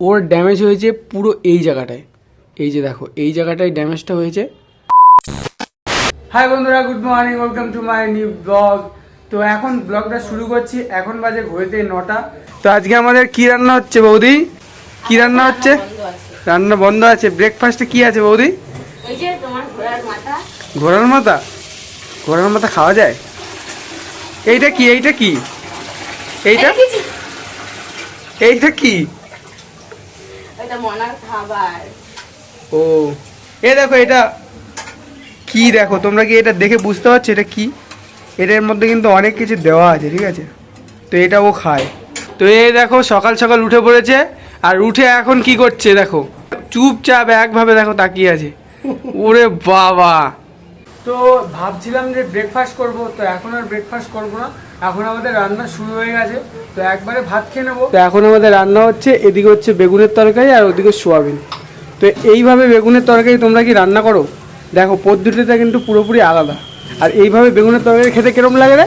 ওর damage হয়েছে পুরো এই জায়গাটায়। এই যে দেখো এই জায়গাটায় ড্যামেজটা হয়েছে। হাই বন্ধুরা good morning welcome to my new blog তো এখন ব্লগটা শুরু করছি এখন বাজে ঘড়িতে নটা। তো আজকে আমাদের কি রান্না হচ্ছে বৌদি? কি রান্না হচ্ছে? রান্না বন্ধ আছে। ব্রেকফাস্টে কি আছে বৌদি? এই যে তোমার ঘোড়ার মাথা। ঘোড়ার মাথা? খাওয়া যায়? এইটা কি? এইটা কি? এইটা? কি? এইটা কি? ওইটা মনার খাবার। ও। এ দেখো এটা কি দেখো? তোমরা কি এটা দেখে বুঝতে পারছ এটা কি? এটার মধ্যে কিন্তু অনেক কিছু দেওয়া আছে ঠিক আছে? তো এটা ও খায়। তো এই দেখো সকাল সকাল উঠে পড়েছে আর উঠে এখন কি করছে দেখো? চুপচাপ একভাবে দেখো তাকিয়ে আছে। ওরে বাবা! তো ভাবছিলাম যে ব্রেকফাস্ট করব তো এখন আর ব্রেকফাস্ট করব না। এখন আমাদের রান্না শুরু হয়ে গেছে, তো একবারে ভাত খেয়ে নেব। তো এখন আমাদের রান্না হচ্ছে, এদিকে হচ্ছে বেগুনের তরকারি আর ওদিকে সোয়াবিন। তো এইভাবে বেগুনের তরকারি তোমরা কি রান্না করো? দেখো, পদ্ধতিটা কিন্তু পুরোপুরি আলাদা। আর এইভাবে বেগুনের তরকারি খেতে কিরম লাগে রে?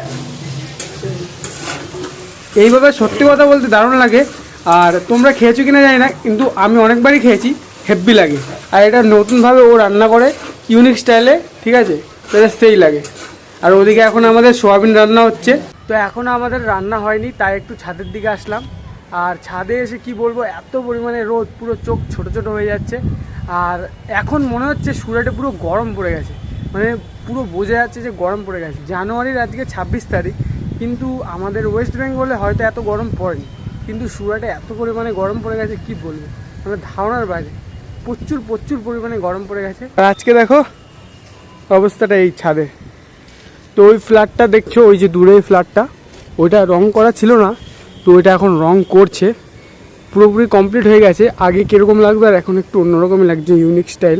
এইভাবে সত্যি কথা বলতে দারুণ লাগে। আর তোমরা খেয়েছো কিনা জানি না, কিন্তু আমি অনেকবারই খেয়েছি হেভি লাগে। আর এটা নতুনভাবে ও রান্না করে ইউনিক স্টাইলে ঠিক আছে? এটা সেই লাগে। আর ওদিকে এখন আমাদের সোয়াবিন রান্না হচ্ছে। তো এখনও আমাদের রান্না হয়নি, তাই একটু ছাদের দিকে আসলাম। আর ছাদে এসে কি বলব, এত পরিমাণে রোদ, পুরো চোখ ছোট ছোট হয়ে যাচ্ছে। আর এখন মনে হচ্ছে সুরাটে পুরো গরম পড়ে গেছে। মানে পুরো বোঝা যাচ্ছে যে গরম পড়ে গেছে। জানুয়ারির আজকে ছাব্বিশ তারিখ, কিন্তু আমাদের ওয়েস্ট বেঙ্গলে হয়তো এত গরম পড়েনি। কিন্তু সুরাটে এত পরিমাণে গরম পড়ে গেছে, কি বলব? মানে ধারণার বাইরে। প্রচুর প্রচুর পরিমাণে গরম পড়ে গেছে। আজকে দেখো, অবস্থাটা এই ছাদে। তো ওই ফ্ল্যাটটা দেখছ, ওই যে দূরে ফ্ল্যাটটা ওইটা রং করা ছিল না, তো ওইটা এখন রং করছে। পুরোপুরি কমপ্লিট হয়ে গেছে। আগে কীরকম লাগবে আর এখন একটু অন্যরকমই লাগছে ইউনিক স্টাইল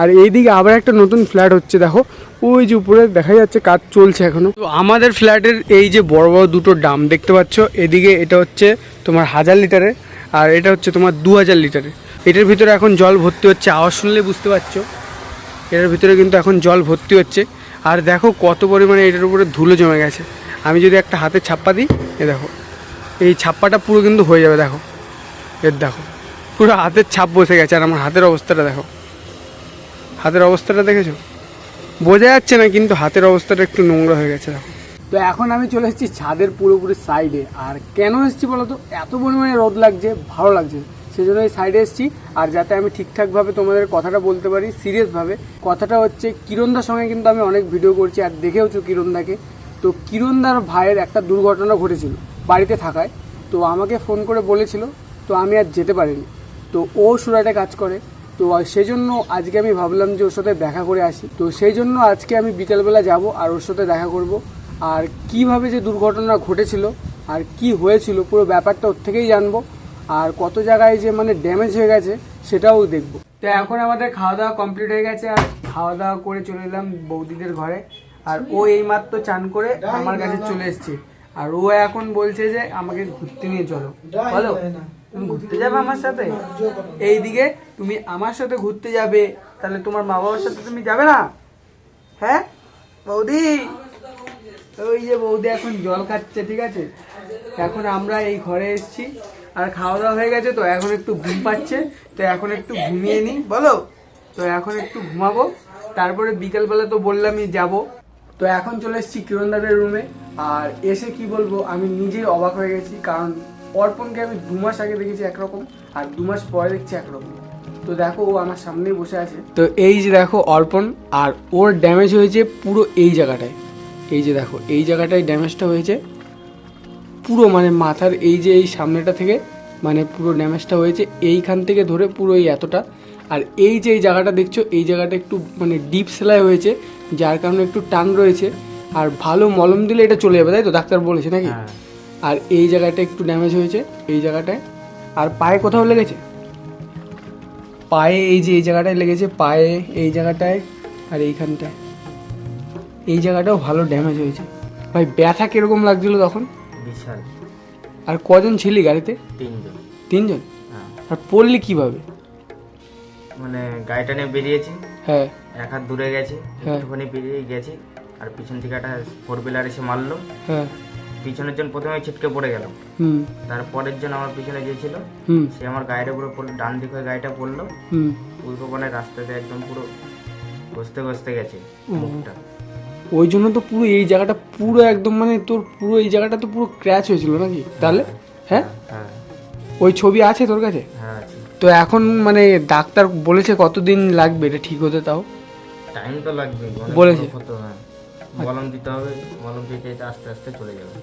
আর এইদিকে আবার একটা নতুন ফ্ল্যাট হচ্ছে, দেখো। ওই যে উপরে দেখা যাচ্ছে কাজ চলছে এখনও তো আমাদের ফ্ল্যাটের এই যে বড় বড় দুটো ডাম দেখতে পাচ্ছ, এদিকে এটা হচ্ছে তোমার হাজার লিটারের আর এটা হচ্ছে তোমার দু হাজার লিটারের এটার ভিতরে এখন জল ভর্তি হচ্ছে, আওয়াজ শুনলে বুঝতে পারছ। এটার ভিতরে কিন্তু এখন জল ভর্তি হচ্ছে। আর দেখো কত পরিমাণে এটার উপরে ধুলো জমে গেছে। আমি যদি একটা হাতে ছাপ্পা দিই, এ দেখো, এই ছাপ্পাটা পুরো কিন্তু হয়ে যাবে, দেখো। এর দেখো, পুরো হাতের ছাপ বসে গেছে, আর আমার হাতের অবস্থাটা দেখো। হাতের অবস্থাটা দেখেছ? বোঝা যাচ্ছে না, কিন্তু হাতের অবস্থাটা একটু নোংরা হয়ে গেছে, দেখো। তো এখন আমি চলে এসেছি ছাদের পুরোপুরি সাইডে আর কেন এসেছি বলো তো? এত পরিমাণে রোদ লাগছে, ভালো লাগছে। সেই জন্য সাইডে এসেছি। আর যাতে আমি ঠিকঠাকভাবে তোমাদের কথাটা বলতে পারি সিরিয়াসভাবে কথাটা হচ্ছে, কিরণদার সঙ্গে কিন্তু আমি অনেক ভিডিও করছি, আর দেখেওছো কিরণদাকে। তো কিরণদার ভাইয়ের একটা দুর্ঘটনা ঘটেছিল বাড়িতে থাকায়। তো আমাকে ফোন করে বলেছিল, তো আমি আর যেতে পারিনি। তো ও সুরাটে কাজ করে। তো সেই জন্য আজকে আমি ভাবলাম যে ওর সাথে দেখা করে আসি। তো সেই জন্য আজকে আমি বিকালবেলা যাব আর ওর সাথে দেখা করব। আর কীভাবে যে দুর্ঘটনা ঘটেছিল, আর কি হয়েছিল, পুরো ব্যাপারটা ওর থেকেই জানব। আর কত জায়গায় যে মানে ড্যামেজ হয়ে গেছে সেটাও দেখব। তো এখন আমাদের খাওয়া দাওয়া কমপ্লিট হয়ে গেছে আর খাওয়া দাওয়া করে চলে এলাম বৌদিদের ঘরে। আর ও এইমাত্র চান করে আমার কাছে চলে এসছে। আর ও এখন বলছে যে আমাকে ঘুরতে নিয়ে চলো। বলো, তুমি ঘুরতে যাবে আমার সাথে? এইদিকে তুমি আমার সাথে ঘুরতে যাবে। তাহলে তোমার মা বাবার সাথে তুমি যাবে না? হ্যাঁ? বৌদি? ওই যে বৌদি এখন জল খাচ্ছে, ঠিক আছে? এখন আমরা এই ঘরে এসেছি। আর খাওয়া দাওয়া হয়ে গেছে, তো এখন একটু ঘুম পাচ্ছে। তো এখন একটু ঘুমিয়ে নিই। বলো? তো এখন একটু ঘুমাবো। তারপরে বিকেলবেলা তো বললামই যাব। তো এখন চলে এসেছি কিরণদাদের রুমে আর এসে কি বলব, আমি নিজেই অবাক হয়ে গেছি। কারণ অর্পণকে আমি দু মাস আগে দেখেছি একরকম, আর দু মাস পরে দেখছি একরকম। তো দেখো, ও আমার সামনেই বসে আছে। তো এই যে দেখো অর্পণ, আর ওর ড্যামেজ হয়েছে পুরো এই জায়গাটায়। এই যে দেখো, এই জায়গাটায় ড্যামেজটা হয়েছে। পুরো মানে মাথার এই যে এই সামনেটা থেকে মানে পুরো ড্যামেজটা হয়েছে এইখান থেকে ধরে পুরো এই এতটা। আর এই যে এই জায়গাটা দেখছ এই জায়গাটা একটু মানে ডিপ সেলাই হয়েছে যার কারণে একটু টান রয়েছে। আর ভালো মলম দিলে এটা চলে যাবে তাই তো? ডাক্তার বলেছে নাকি? আর এই জায়গাটা একটু ড্যামেজ হয়েছে এই জায়গাটায়। আর পায়ে কোথাও লেগেছে? পায়ে এই যে এই জায়গাটায় লেগেছে পায়ে এই জায়গাটায় আর এইখানটায়। এই জায়গাটাও ভালো ড্যামেজ হয়েছে। ভাই ব্যথা কীরকম লাগছিল তখন? বিশাল। আর কজন ছিলি গাড়িতে? তিনজন। তিনজন? হ্যাঁ। আর পড়লি কীভাবে? মানে গাড়িটা নিয়ে বেরিয়েছি। হ্যাঁ। এক হাত দূরে গেছি হ্যাঁ। একটুখানি বেরিয়ে গেছি আর পিছন থেকে একটা ফোর হুইলার এসে মারলো। হ্যাঁ। পিছনের জন প্রথমে ছিটকে পড়ে গেল। হুম। তারপরের জন আমার পিছনে যে ছিল হুম। সে আমার গায়ের উপরে পড়ল ডান দিক হয়ে গাড়িটা পড়ল। হুম। উল্টো রাস্তাতে একদম পুরো ঘষতে ঘষতে গেছে মুখটা। ওই জন্য তো পুরো এই জায়গাটা পুরো একদম মানে তোর পুরো এই জায়গাটা তো পুরো ক্র্যাচ হয়েছিল নাকি? তাহলে? হ্যাঁ? হ্যাঁ। ওই ছবি আছে তোর কাছে? হ্যাঁ তো এখন মানে ডাক্তার বলেছে কতদিন লাগবে? এটা ঠিক হতে তাও? টাইম তো লাগবে বলেছে? হ্যাঁ। মলম দিতে হবে মলম দিতে দিতে আস্তে আস্তে চলে যাবে।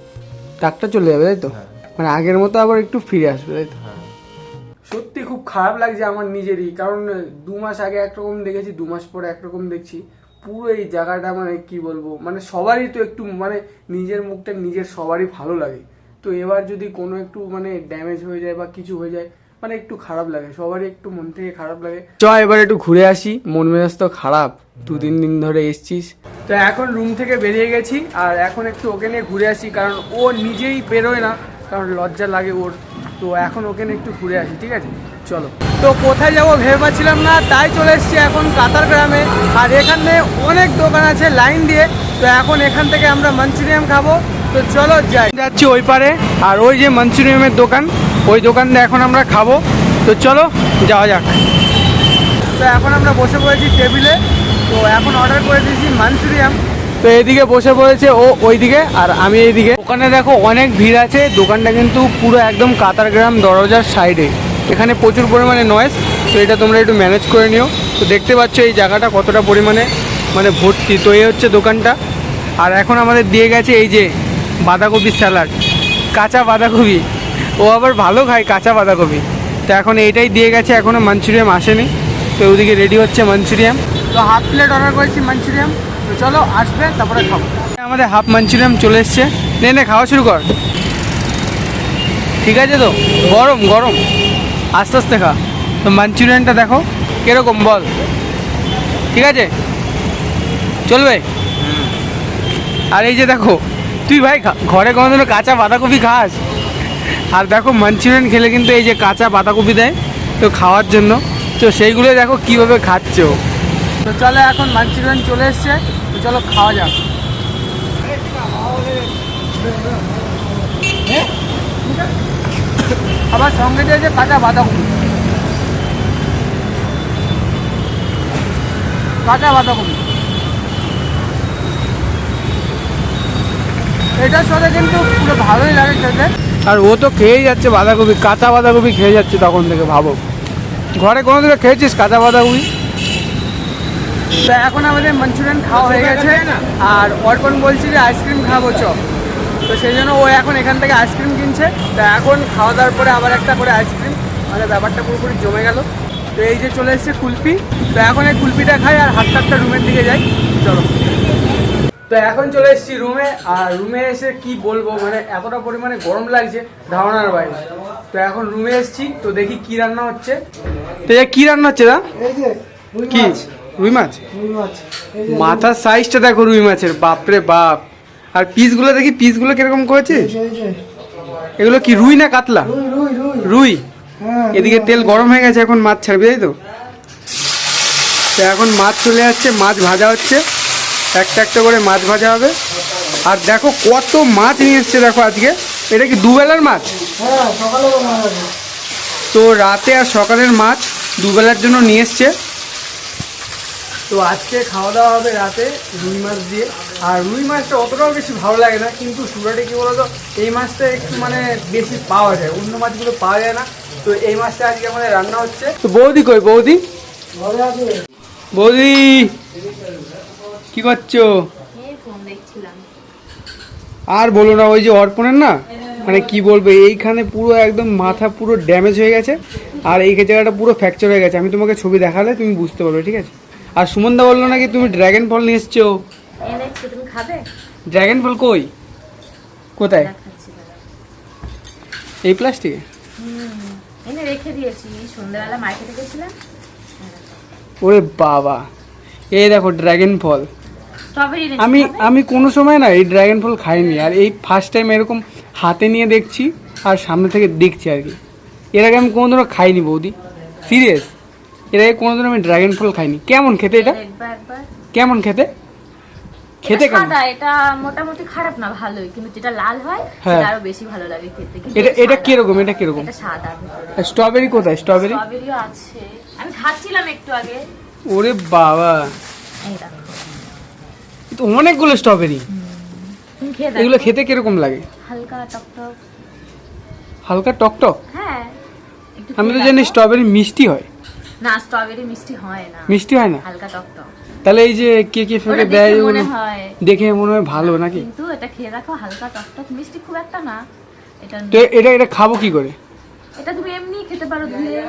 ডাক্তার চলে যাবে তাই তো? হ্যাঁ। মানে আগের মতো আবার একটু ফিরে আসবে তাই তো? হ্যাঁ। সত্যি খুব খারাপ লাগছে আমার নিজেরই কারণ দু মাস আগে একরকম দেখেছি দু মাস পরে একরকম দেখছি। পুরো এই জায়গাটা মানে কি বলব? মানে সবারই তো একটু মানে নিজের মুখটা নিজের সবারই ভালো লাগে। তো এবার যদি কোনো একটু মানে ড্যামেজ হয়ে যায় বা কিছু হয়ে যায় মানে একটু খারাপ লাগে। সবারই একটু মন থেকে খারাপ লাগে। চ এবার একটু ঘুরে আসি। মন মেজাজ তো খারাপ। দু তিন দিন ধরে এসছিস। তো এখন রুম থেকে বেরিয়ে গেছি আর এখন একটু ওকে নিয়ে ঘুরে আসি কারণ ও নিজেই বেরোয় না কারণ লজ্জা লাগে ওর। তো এখন ওকে নিয়ে একটু ঘুরে আসি ঠিক আছে? চলো। তো কোথায় যাব ভেবে পাচ্ছিলাম না, তাই চলে এসেছি এখন কাতার গ্রামে। আর এখানে অনেক দোকান আছে লাইন দিয়ে। তো এখন এখান থেকে আমরা মাঞ্চুরিয়াম খাব। তো চলো যাই। যাচ্ছি ওই পারে। আর ওই যে মাঞ্চুরিয়ামের দোকান, ওই দোকানটা এখন আমরা খাব। তো চলো, যাওয়া যাক। তো এখন আমরা বসে পড়েছি টেবিলে। তো এখন অর্ডার করে দিয়েছি মাঞ্চুরিয়াম। তো এদিকে বসে পড়েছে ও ওইদিকে, আর আমি এইদিকে। ওখানে দেখো অনেক ভিড় আছে। দোকানটা কিন্তু পুরো একদম কাতারগ্রাম দরজার সাইডে। এখানে প্রচুর পরিমাণে নয়েস তো এটা তোমরা একটু ম্যানেজ করে নিও। তো দেখতে পাচ্ছ এই জায়গাটা কতটা পরিমাণে মানে ভর্তি। তো এই হচ্ছে দোকানটা। আর এখন আমাদের দিয়ে গেছে এই যে বাঁধাকপির স্যালাড কাঁচা বাঁধাকপি। ও আবার ভালো খায় কাঁচা বাঁধাকপি। তো এখন এইটাই দিয়ে গেছে এখনও মাঞ্চুরিয়াম আসেনি। তো ওদিকে রেডি হচ্ছে মাঞ্চুরিয়াম তো হাফ প্লেট অর্ডার করেছি মাঞ্চুরিয়াম তো চলো আসবে, তারপরে খাব। আমাদের হাফ মাঞ্চুরিয়াম চলে এসছে। নে, খাওয়া শুরু কর। ঠিক আছে তো? গরম গরম। আস্তে আস্তে খা। তো মাঞ্চুরিয়ানটা দেখো, কীরকম বল। ঠিক আছে? চলবে? আর এই যে দেখো, তুই ভাই ঘরে কোনোদিনও কাঁচা বাঁধাকপি খাস? আর দেখো, মাঞ্চুরিয়ান খেলে কিন্তু এই যে কাঁচা বাঁধাকপি দেয়, তো খাওয়ার জন্য। তো সেইগুলো দেখো, কীভাবে খাচ্ছ তো চলো এখন মাঞ্চুরিয়ান চলে এসছে, তো চলো খাওয়া যাক। আবার সঙ্গে দিয়েছে কাঁচা বাঁধাকপি। কাঁচা বাঁধাকপি। এটার সাথে কিন্তু পুরো ভালোই লাগে খেতে। আর ও তো খেয়েই যাচ্ছে বাঁধাকপি কাঁচা বাঁধাকপি খেয়ে যাচ্ছে তখন থেকে ভাবো। ঘরে কোনো দিকে খেয়েছিস কাঁচা বাঁধাকপি? তা এখন আমাদের মাঞ্চুরিয়ান খাওয়া হয়ে গেছে। আর অর্পণ বলছি যে আইসক্রিম খাব চ। তো সেই জন্য ও এখন এখান থেকে আইসক্রিম কিনছে তা এখন খাওয়া দাওয়ার পরে আবার একটা করে আইসক্রিম। মানে ব্যাপারটা পুরোপুরি জমে গেল। তো এই যে চলে এসেছে কুলপি তো এখন এই কুলপিটা খাই আর হাতটা একটা রুমের দিকে যাই। চলো। তো এখন চলে এসেছি রুমে। আর রুমে এসে কি বলব? মানে এতটা পরিমাণে গরম লাগছে ধারণার বাইরে। তো এখন রুমে এসেছি। তো দেখি কি রান্না হচ্ছে। তো কি রান্না হচ্ছে দা এই যে রুই কি? রুই মাছ? মাথার সাইজটা দেখো রুই মাছের। বাপরে বাপ। আর পিসগুলো দেখি পিসগুলো কীরকম করেছে এগুলো কি রুই না কাতলা? রুই হ্যাঁ এদিকে তেল গরম হয়ে গেছে এখন মাছ ছাড়বে তাই তো? তো এখন মাছ চলে যাচ্ছে মাছ ভাজা হচ্ছে। একটা একটা করে মাছ ভাজা হবে। আর দেখো কত মাছ নিয়ে এসছে দেখো আজকে। এটা কি দুবেলার মাছ? হ্যাঁ তো রাতে আর সকালের মাছ দুবেলার জন্য নিয়ে এসছে। তো আজকে খাওয়া দাওয়া হবে রাতে রুই মাছ দিয়ে। আর রুই মাছটা অতটাও বেশি ভালো লাগে না কিন্তু সুরাটে কি বলতো এই মাছটা একটু মানে বেশি পাওয়া যায় অন্য মাছগুলো পাওয়া যায় না। তো এই মাছটা আজকে আমাদের রান্না হচ্ছে। তো বৌদি কই বৌদি? বৌদি কি করছ? এই ফোন দেখছিলাম। আর বলো না ওই যে অর্পণের না মানে কি বলব এইখানে পুরো একদম মাথা পুরো ড্যামেজ হয়ে গেছে আর এই জায়গাটা পুরো ফ্র্যাকচার হয়ে গেছে। আমি তোমাকে ছবি দেখালে তুমি বুঝতে পারবে ঠিক আছে? আর সুমনদা বলল নাকি তুমি ড্র্যাগন ফল নিয়ে এসছো? ড্র্যাগন ফল কই? কোথায়? এই প্লাস্টিকে? এনে রেখে দিয়েছি। সন্ধ্যাবেলা মার্কেটে গেছিলাম। ওরে বাবা। এই দেখো ড্র্যাগন ফল আমি আমি কোনো সময় না এই ড্র্যাগন ফল খাইনি। আর এই ফার্স্ট টাইম এরকম হাতে নিয়ে দেখছি আর সামনে থেকে দেখছি আর কি। এর আগে আমি কোনোদিনও খাইনি বৌদি। সিরিয়াস এর আগে কোনোদিনও আমি ড্রাগন ফল খাইনি। কেমন খেতে এটা? কেমন খেতে? খেতে কেমন? এটা মোটামুটি খারাপ না ভালোই। কিন্তু যেটা লাল হয়। সেটা আরও বেশি ভালো লাগে খেতে। এটা এটা এটা কীরকম? এটা সাদা। স্ট্রবেরি কোথায়? স্ট্রবেরি স্ট্রবেরিও আছে। আমি খাচ্ছিলাম একটু আগে। ওরে বাবা। তো অনেকগুলো স্ট্রবেরি এগুলো খেতে কীরকম লাগে? হালকা টক টক। হালকা টক টক? হ্যাঁ। আমি তো জানি স্ট্রবেরি মিষ্টি হয়। না স্ট্রবেরি মিষ্টি হয় না। মিষ্টি হয় না? হালকা টক টক। তাহলে এই যে কে কে ফেলে দেয় মনে হয়। দেখে মনে হয় ভালো নাকি? কিন্তু এটা খেয়ে দেখো হালকা টক টক। মিষ্টি খুব একটা না। এটা এটা এটা খাব কি করে? এটা তুমি এমনি খেতে পারো ধুয়ে।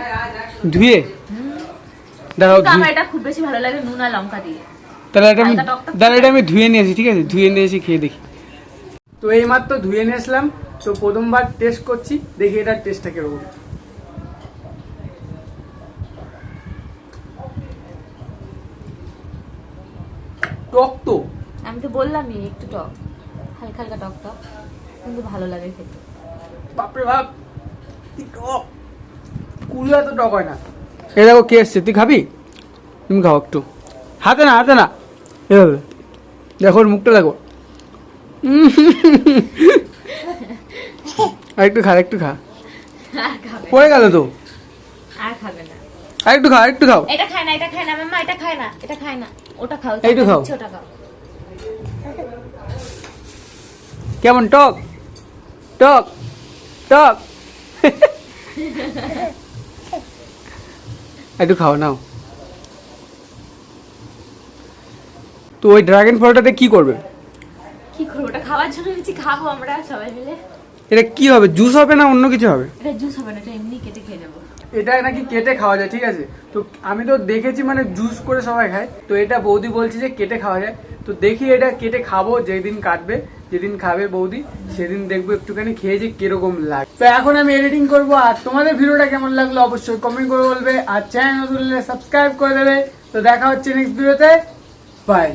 ধুয়ে? দাঁড়াও আমার এটা খুব বেশি ভালো লাগে নুন আর লঙ্কা দিয়ে। তাহলে এটা আমি দাঁড়া এটা আমি ধুয়ে নিয়ে আসি ঠিক আছে? ধুয়ে নিয়ে এসে খেয়ে দেখি। তো এই মাত্র ধুয়ে নিয়ে আসলাম। তো প্রথমবার টেস্ট করছি। দেখি এটার টেস্টটা কীরকম। টক তো। আমি তো বললামই একটু টক। হালকা হালকা টক টক। কিন্তু ভালো লাগে খেতে। বাপরে বাপ কি টক। কুলিয়া তো টক হয় না। এ দেখো কে এসছে তুই খাবি? তুমি খাও একটু। হাতে না হাতে না। এভাবে। দেখো ওর মুখটা দেখো। আর একটু খা। একটু খা পড়ে গেল তো। আর খাবে না। আর একটু খা একটু খাও। এটা খায় না এটা খায় না মাম্মা এটা খায় না এটা খায় না। ওটা খাও এইটু খাও। ওটা খাও। কেমন টক? টক? টক? একটু খাও নাও। তো ওই ড্রাগন ফলটাতে কি করবে? কি করব ওটা খাওয়ার জন্য কিছু খাব আমরা সবাই মিলে। এটা কি হবে জুস হবে না অন্য কিছু হবে? এটা জুস হবে না এটা এমনি কেটে খেয়ে নেব। এটা নাকি কেটে খাওয়া যায়, ঠিক আছে? তো আমি তো দেখেছি মানে জুস করে সবাই খায়। তো এটা বৌদি বলছে যে কেটে খাওয়া যায়। তো দেখি এটা কেটে খাব, যেদিন কাটবে, যেদিন খাবে বৌদি, সেদিন দেখব একটুখানি খেয়ে যে কীরকম লাগে। তো এখন আমি এডিটিং করব, আর তোমাদের ভিডিওটা কেমন লাগল অবশ্যই কমেন্ট করে বলবে, আর চ্যানেল সাবস্ক্রাইব করে দেবে। তো দেখা হচ্ছে নেক্সট ভিডিওতে বাই